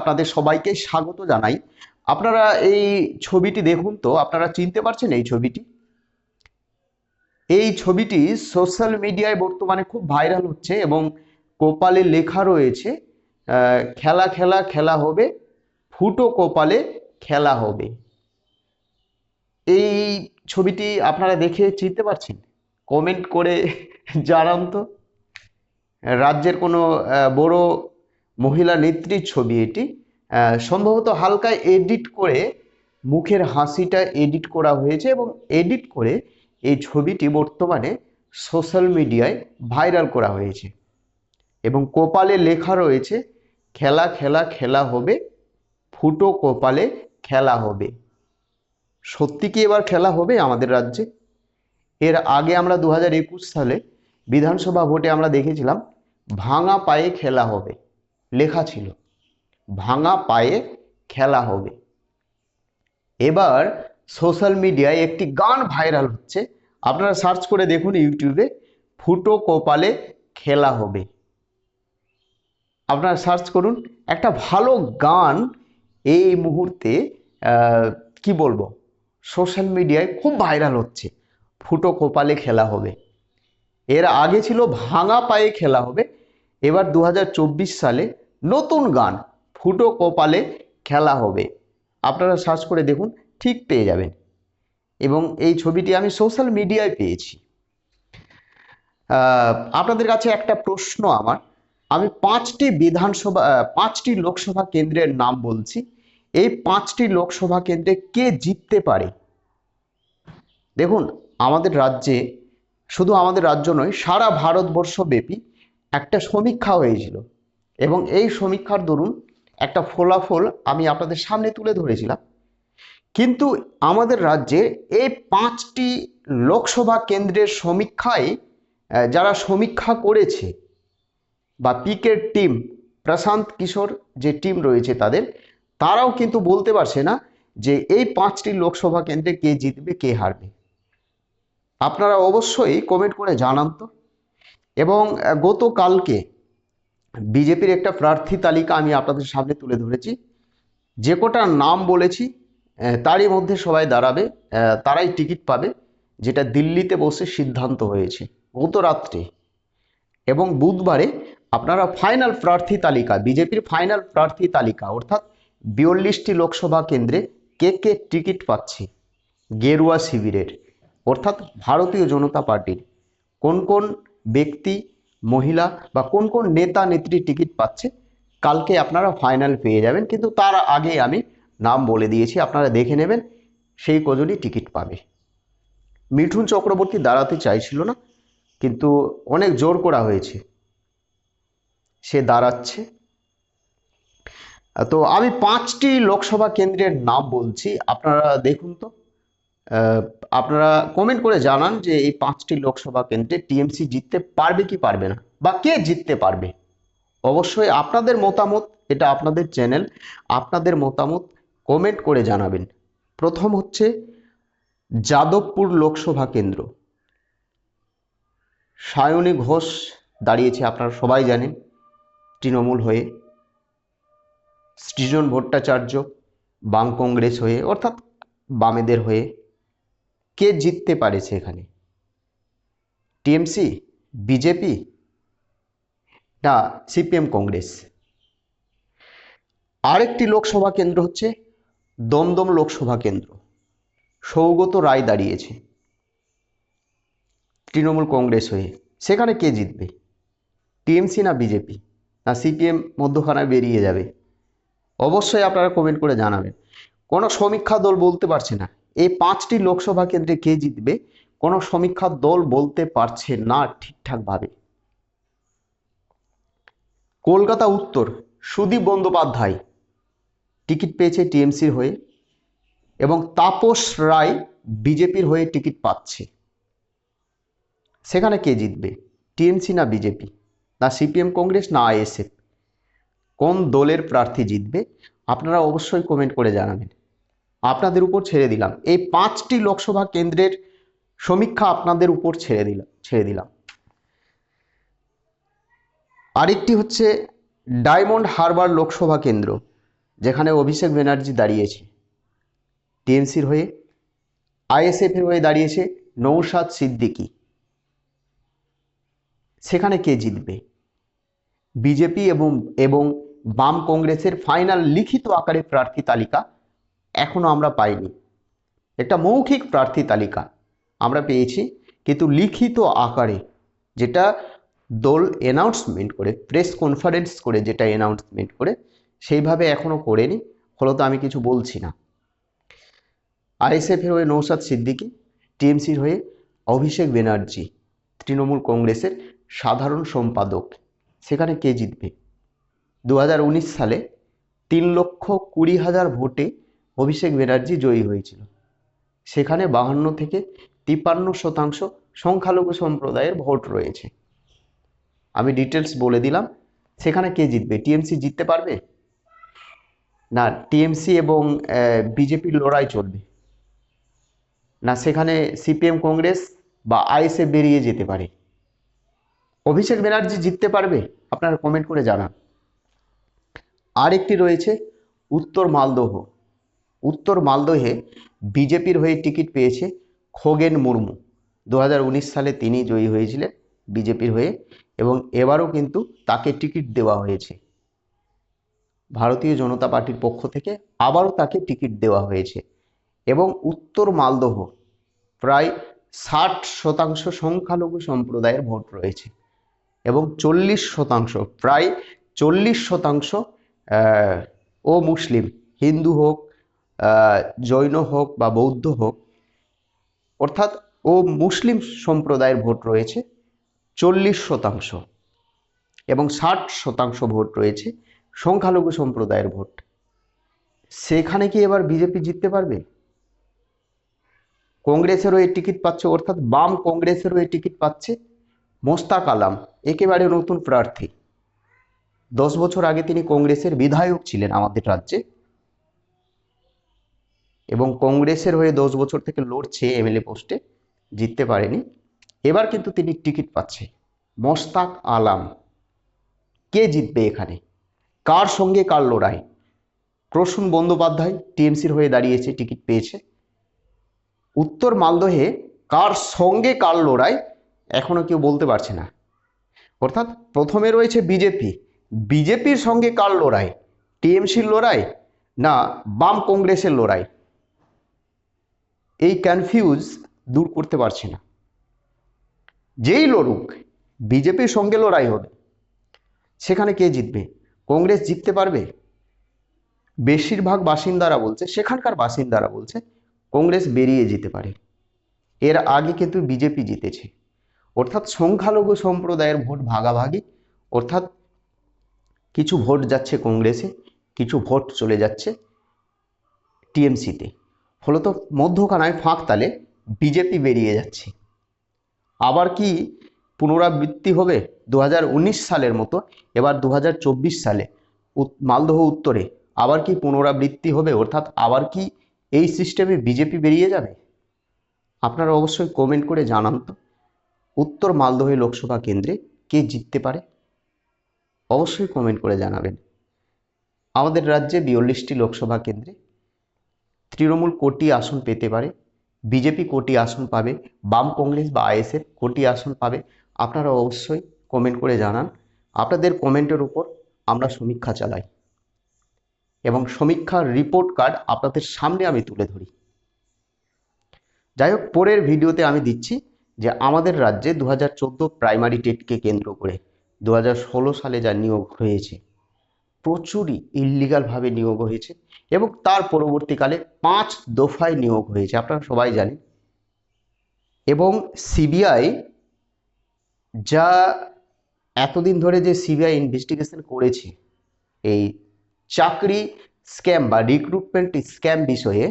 আপনাদের সবাইকে স্বাগত জানাই। আপনারা এই ছবিটি দেখুন তো, আপনারা চিনতে পারছেন এই ছবিটি? এই ছবিটি সোশ্যাল মিডিয়ায় বর্তমানে খুব ভাইরাল হচ্ছে এবং কপালে লেখা রয়েছে খেলা খেলা খেলা হবে, ফুটো কপালে খেলা হবে। এই ছবিটি আপনারা দেখে চিনতে পারছেন? কমেন্ট করে জানান তো। রাজ্যের কোনো বড় মহিলা নেত্রীর ছবি এটি। সম্ভবত হালকা এডিট করে মুখের হাসিটা এডিট করা হয়েছে এবং এডিট করে এই ছবিটি বর্তমানে সোশ্যাল মিডিয়ায় ভাইরাল করা হয়েছে। এবং কপালে লেখা রয়েছে, খেলা খেলা খেলা হবে, ফুটো কপালে খেলা হবে। সত্যি কি এবার খেলা হবে আমাদের রাজ্যে? এর আগে আমরা দু হাজার একুশ সালে বিধানসভা ভোটে আমরা দেখেছিলাম, ভাঙা পায়ে খেলা হবে। লেখা ছিল, ভাঙা পায়ে খেলা হবে। এবার সোশ্যাল মিডিয়ায় একটি গান ভাইরাল হচ্ছে, আপনারা সার্চ করে দেখুন ইউটিউবে ফুটো কপালে খেলা হবে। আপনারা সার্চ করুন, একটা ভালো গান এই মুহূর্তে কি বলব সোশ্যাল মিডিয়ায় খুব ভাইরাল হচ্ছে, ফুটো কপালে খেলা হবে। এর আগে ছিল ভাঙা পায়ে খেলা হবে, এবার দু হাজার চব্বিশ সালে নতুন গান ফুটো কপালে খেলা হবে। আপনারা সার্চ করে দেখুন, ঠিক পেয়ে যাবেন। এবং এই ছবিটি আমি সোশ্যাল মিডিয়ায় পেয়েছি। আপনাদের কাছে একটা প্রশ্ন আমার। আমি পাঁচটি বিধানসভা পাঁচটি লোকসভা কেন্দ্রের নাম বলছি। এই পাঁচটি লোকসভা কেন্দ্রে কে জিততে পারে? দেখুন, আমাদের রাজ্যে, শুধু আমাদের রাজ্য নয়, সারা ভারতবর্ষ ব্যাপী একটা সমীক্ষা হয়েছিল। এবং এই সমীক্ষার দরুন একটা ফলাফল আমি আপনাদের সামনে তুলে ধরেছিলাম। কিন্তু আমাদের রাজ্যে এই পাঁচটি লোকসভা কেন্দ্রের সমীক্ষায় যারা সমীক্ষা করেছে, বা পিকের টিম, প্রশান্ত কিশোর যে টিম রয়েছে তাদের, তারাও কিন্তু বলতে পারছে না যে এই পাঁচটি লোকসভা কেন্দ্রে কে জিতবে, কে হারবে। আপনারা অবশ্যই কমেন্ট করে জানান তো। এবং গতকালকে বিজেপির একটা প্রার্থী তালিকা আমি আপনাদের সামনে তুলে ধরেছি। যে কটা নাম বলেছি তারই মধ্যে সবাই দাঁড়াবে তারাই টিকিট পাবে, যেটা দিল্লিতে বসে সিদ্ধান্ত হয়েছে। গত রাত্রে এবং বুধবারে আপনারা ফাইনাল প্রার্থী তালিকা, বিজেপির ফাইনাল প্রার্থী তালিকা, অর্থাৎ বিয়াল্লিশটি লোকসভা কেন্দ্রে কে কে টিকিট পাচ্ছে? গেরুয়া শিবিরের, অর্থাৎ ভারতীয় জনতা পার্টির। কোন কোন ব্যক্তি মহিলা বা কোন কোন নেতা, নেত্রী টিকিট পাচ্ছে, কালকে আপনারা ফাইনাল পেয়ে যাবেন। কিন্তু তার আগে আমি নাম বলে দিয়েছি, আপনারা দেখে নেবেন, সেই কজনই টিকিট পাবে। মিঠুন চক্রবর্তী দাঁড়াতে চাইছিল না, কিন্তু অনেক জোর করা হয়েছে। সে দাঁড়াচ্ছে। তো আমি পাঁচটি লোকসভা কেন্দ্রের নাম বলছি, আপনারা দেখুন তো। আপনারা কমেন্ট করে জানান যে এই পাঁচটি লোকসভা কেন্দ্রে টিএমসি জিততে পারবে কি পারবে না বা কে জিততে পারবে? অবশ্যই আপনাদের মতামত, এটা আপনাদের চ্যানেল আপনাদের মতামত কমেন্ট করে জানাবেন। প্রথম হচ্ছে যাদবপুর লোকসভা কেন্দ্র। সায়নী ঘোষ দাঁড়িয়েছে, আপনারা সবাই জানেন, তৃণমূল হয়ে। সৃজন ভট্টাচার্য, বাম কংগ্রেস হয়ে, অর্থাৎ বামেদের হয়ে। কে জিততে পারে সেখানে? টিএমসি, বিজেপি না সিপিএম কংগ্রেস? আরেকটি লোকসভা কেন্দ্র হচ্ছে দমদম লোকসভা কেন্দ্র। সৌগত রায় দাঁড়িয়েছে তৃণমূল কংগ্রেস হয়ে। সেখানে কে জিতবে? টিএমসি না বিজেপি? না সিপিএম মধ্যখানায় বেরিয়ে যাবে? অবশ্যই আপনারা কমেন্ট করে জানাবেন। কোনো সমীক্ষা দল বলতে পারছে না। এই পাঁচটি লোকসভা কেন্দ্রে কে জিতবে, কোনো সমীক্ষা দল বলতে পারছে না ঠিকঠাকভাবে। কলকাতা উত্তর, সুদীপ বন্দ্যোপাধ্যায় টিকিট পেয়েছে টিএমসির হয়ে এবং তাপস রায় বিজেপির হয়ে টিকিট পাচ্ছে। সেখানে কে জিতবে, টিএমসি না বিজেপি? না সিপিএম, কংগ্রেস, না আইএসএফ? কোন দলের প্রার্থী জিতবে? আপনারা অবশ্যই কমেন্ট করে জানাবেন। আপনাদের উপর ছেড়ে দিলাম। এই পাঁচটি লোকসভা কেন্দ্রের সমীক্ষা আপনাদের উপর ছেড়ে দিলাম ছেড়ে দিলাম। আরেকটি হচ্ছে ডায়মন্ড হারবার লোকসভা কেন্দ্র, যেখানে অভিষেক ব্যানার্জি দাঁড়িয়েছে। টিএমসির হয়ে, আইএসএফ এর হয়ে দাঁড়িয়েছে নৌসাদ সিদ্দিকী। সেখানে কে জিতবে? বিজেপি এবং এবং বাম কংগ্রেসের ফাইনাল লিখিত আকারে প্রার্থী তালিকা এখনও আমরা পাইনি। একটা মৌখিক প্রার্থী তালিকা আমরা পেয়েছি, কিন্তু লিখিত আকারে যেটা দল অ্যানাউন্সমেন্ট করে প্রেস কনফারেন্স করে যেটা অ্যানাউন্সমেন্ট করে, সেইভাবে এখনও করেনি। ফলত আমি কিছু বলছি না। আইএসএফের হয়ে নৌসাদ সিদ্দিকী, টিএমসির হয়ে অভিষেক ব্যানার্জি, তৃণমূল কংগ্রেসের সাধারণ সম্পাদক, সেখানে কে জিতবে? দু হাজার উনিশ সালে তিন লক্ষ কুড়ি হাজার ভোটে অভিষেক ব্যানার্জি জয়ী হয়েছিল। সেখানে বাহান্ন থেকে তিপ্পান্ন শতাংশ সংখ্যালঘু সম্প্রদায়ের ভোট রয়েছে। আমি ডিটেলস বলে দিলাম। সেখানে কে জিতবে? টিএমসি জিততে পারবে? না, টিএমসি এবং বিজেপির লড়াই চলবে। না, সেখানে সিপিএম, কংগ্রেস বা আইএসএ বেরিয়ে যেতে পারে। অভিষেক ব্যানার্জি জিততে পারবে? আপনারা কমেন্ট করে জানান। আরেকটি রয়েছে উত্তর মালদহ। উত্তর মালদহে বিজেপির হয়ে টিকিট পেয়েছে খোগেন মুর্মু। দু হাজার উনিশ সালে তিনি জয়ী হয়েছিলেন বিজেপির হয়ে এবং এবারও কিন্তু তাকে টিকিট দেওয়া হয়েছে। ভারতীয় জনতা পার্টির পক্ষ থেকে আবারও তাকে টিকিট দেওয়া হয়েছে এবং উত্তর মালদহ প্রায় ষাট শতাংশ সংখ্যালঘু সম্প্রদায়ের ভোট রয়েছে এবং চল্লিশ শতাংশ, প্রায় চল্লিশ শতাংশ ও মুসলিম, হিন্দু হোক জৈন হোক বা বৌদ্ধ হোক, অর্থাৎ ও মুসলিম সম্প্রদায়ের ভোট রয়েছে চল্লিশ শতাংশ এবং ষাট শতাংশ ভোট রয়েছে সংখ্যালঘু সম্প্রদায়ের ভোট। সেখানে কি এবার বিজেপি জিততে পারবে? কংগ্রেসেরও এই টিকিট পাচ্ছে, অর্থাৎ বাম কংগ্রেসেরও এই টিকিট পাচ্ছে মোস্তাক আলাম, একেবারে নতুন প্রার্থী। দশ বছর আগে তিনি কংগ্রেসের বিধায়ক ছিলেন আমাদের রাজ্যে। এবং কংগ্রেসের হয়ে দশ বছর থেকে লড়ছে এমএলএ পোস্টে, জিততে পারেনি। এবার কিন্তু তিনি টিকিট পাচ্ছে। মোস্তাক আলাম, কে জিতবে এখানে? কার সঙ্গে কার লড়াই? প্রসূন বন্দ্যোপাধ্যায় টিএমসির হয়ে দাঁড়িয়েছে, টিকিট পেয়েছে। উত্তর মালদহে কার সঙ্গে কার লড়াই এখনও কেউ বলতে পারছে না। অর্থাৎ প্রথমে রয়েছে বিজেপি। বিজেপির সঙ্গে কার লড়াই? টিএমসির লড়াই না বাম কংগ্রেসের লড়াই? এই কনফিউজ দূর করতে পারছি না। যেই লড়ুক, বিজেপির সঙ্গে লড়াই হবে। সেখানে কে জিতবে? কংগ্রেস জিততে পারবে? বেশিরভাগ বাসিন্দারা বলছে, সেখানকার বাসিন্দারা বলছে, কংগ্রেস বেরিয়ে যেতে পারে। এর আগে কিন্তু বিজেপি জিতেছে। অর্থাৎ সংখ্যালঘু সম্প্রদায়ের ভোট ভাগাভাগি, অর্থাৎ কিছু ভোট যাচ্ছে কংগ্রেসে, কিছু ভোট চলে যাচ্ছে টিএমসিতে। ফলত মধ্যখানায় ফাঁক তালে বিজেপি বেরিয়ে যাচ্ছে। আবার কি পুনরাবৃত্তি হবে দু হাজার উনিশ সালের মতো, এবার দু হাজার চব্বিশ সালে মালদহ উত্তরে আবার কি পুনরাবৃত্তি হবে? অর্থাৎ আবার কি এই সিস্টেমে বিজেপি বেরিয়ে যাবে? আপনারা অবশ্যই কমেন্ট করে জানান তো। উত্তর মালদহে লোকসভা কেন্দ্রে কে জিততে পারে? অবশ্যই কমেন্ট করে জানাবেন। আমাদের রাজ্যে বিয়াল্লিশটি লোকসভা কেন্দ্রে তৃণমূল কোটি আসন পেতে পারে, বিজেপি কোটি আসন পাবে, বাম কংগ্রেস বা আইএসএফ কোটি আসন পাবে, আপনারা অবশ্যই কমেন্ট করে জানান। আপনাদের কমেন্টের উপর আমরা সমীক্ষা চালাই। এবং সমীক্ষার রিপোর্ট কার্ড আপনাদের সামনে আমি তুলে ধরি। যাই হোক পরের ভিডিওতে আমি দিচ্ছি যে আমাদের রাজ্যে দু হাজার চোদ্দ প্রাইমারি টেটকে কেন্দ্র করে দু হাজার ষোলো সালে যা নিয়োগ হয়েছে প্রচুরই ইল্লিগালভাবে নিয়োগ হয়েছে এবং তার পরবর্তীকালে পাঁচ দফায় নিয়োগ হয়েছে, আপনারা সবাই জানেন। এবং সিবিআই যা এতদিন ধরে যে সিবিআই ইনভেস্টিগেশন করেছে, এই চাকরি স্ক্যাম বা রিক্রুটমেন্ট স্ক্যাম বিষয়ে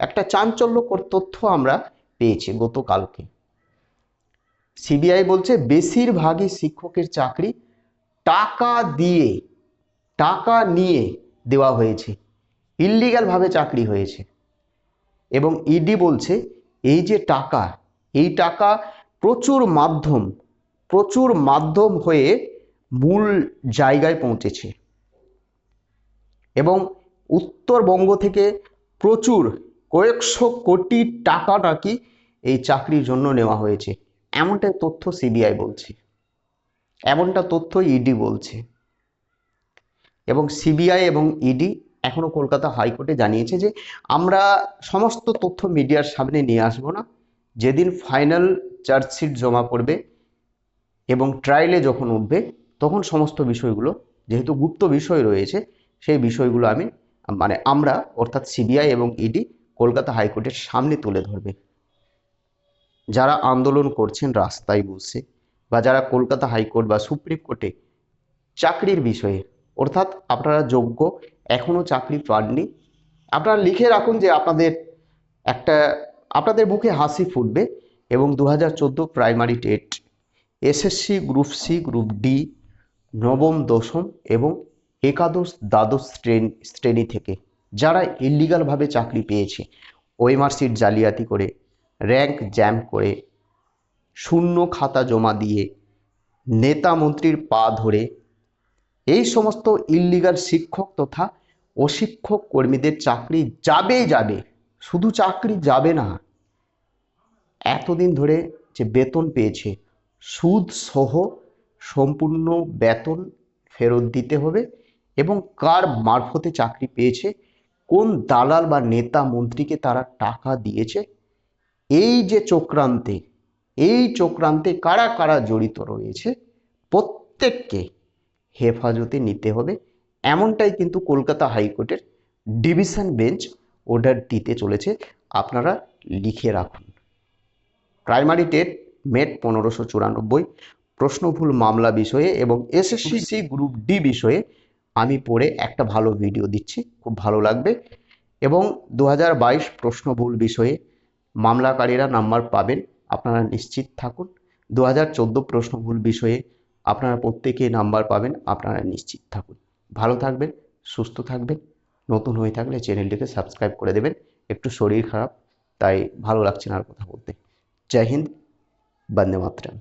একটা চাঞ্চল্যকর তথ্য আমরা পেয়েছি গতকালকে। সিবিআই বলছে, বেশিরভাগই শিক্ষকের চাকরি টাকা দিয়ে টাকা নিয়ে দেওয়া হয়েছে। ইল্লিগালভাবে চাকরি হয়েছে। এবং ইডি বলছে, এই যে টাকা, এই টাকা প্রচুর মাধ্যম প্রচুর মাধ্যম হয়ে মূল জায়গায় পৌঁছেছে। এবং উত্তরবঙ্গ থেকে প্রচুর, কয়েকশো কোটি টাকা নাকি এই চাকরির জন্য নেওয়া হয়েছে। এমনটাই তথ্য সিবিআই বলছে। এমনটা তথ্য ইডি বলছে। এবং সিবিআই এবং ইডি এখনও কলকাতা হাইকোর্টে জানিয়েছে যে আমরা সমস্ত তথ্য মিডিয়ার সামনে নিয়ে আসব না। যেদিন ফাইনাল চার্জশিট জমা পড়বে এবং ট্রায়ালে যখন উঠবে, তখন সমস্ত বিষয়গুলো, যেহেতু গুপ্ত বিষয় রয়েছে, সেই বিষয়গুলো আমি মানে আমরা, অর্থাৎ সিবিআই এবং ইডি কলকাতা হাইকোর্টের সামনে তুলে ধরবে। যারা আন্দোলন করছেন রাস্তায় বসে বা যারা কলকাতা হাইকোর্ট বা সুপ্রিম কোর্টে চাকরির বিষয়ে অর্থাৎ আপনারা যোগ্য এখনও চাকরি পাননি। আপনারা লিখে রাখুন যে আপনাদের একটা, আপনাদের মুখে হাসি ফুটবে এবং দু হাজার চোদ্দ primary TET, SSC group C, group D, নবম, দশম এবং একাদশ, দ্বাদশ শ্রেণি শ্রেণি থেকে যারা ইলিগালভাবে চাকরি পেয়েছে ওএমআর সিট জালিয়াতি করে র্যাঙ্ক জ্যাম করে, শূন্য খাতা জমা দিয়ে, নেতা মন্ত্রীর পা ধরে এই সমস্ত ইল্লিগাল শিক্ষক তথা অশিক্ষক কর্মীদের চাকরি যাবেই যাবে, শুধু চাকরি যাবে না, এতদিন ধরে যে বেতন পেয়েছে, সুদ সহ সম্পূর্ণ বেতন ফেরত দিতে হবে এবং কার মারফতে চাকরি পেয়েছে, কোন দালাল বা নেতা মন্ত্রীকে তারা টাকা দিয়েছে, এই যে চক্রান্তে, এই চক্রান্তে কারা কারা জড়িত রয়েছে, প্রত্যেককে হেফাজতে নিতে হবে। এমনটাই কিন্তু কলকাতা হাইকোর্টের ডিভিশন বেঞ্চ অর্ডার দিতে চলেছে। আপনারা লিখে রাখুন। প্রাইমারি টেট, মেট পনেরোশো চুরানব্বই, প্রশ্নভুল মামলা বিষয়ে এবং এসএসসি গ্রুপ ডি বিষয়ে আমি পড়ে একটা ভালো ভিডিও দিচ্ছি, খুব ভালো লাগবে। এবং দু হাজার বাইশ প্রশ্নভুল বিষয়ে মামলাকারীরা নাম্বার পাবেন, আপনারা নিশ্চিত থাকুন। দু হাজার চোদ্দ প্রশ্নভুল বিষয়ে আপনারা প্রত্যেকে নাম্বার পাবেন, আপনারা নিশ্চিত থাকুন। ভালো থাকবেন, সুস্থ থাকবেন, নতুন হয়ে থাকলে চ্যানেলটিকে সাবস্ক্রাইব করে দেবেন। একটু শরীর খারাপ, তাই ভালো লাগছে না আর কথা বলতে। জয় হিন্দ, বন্দে মাতরম।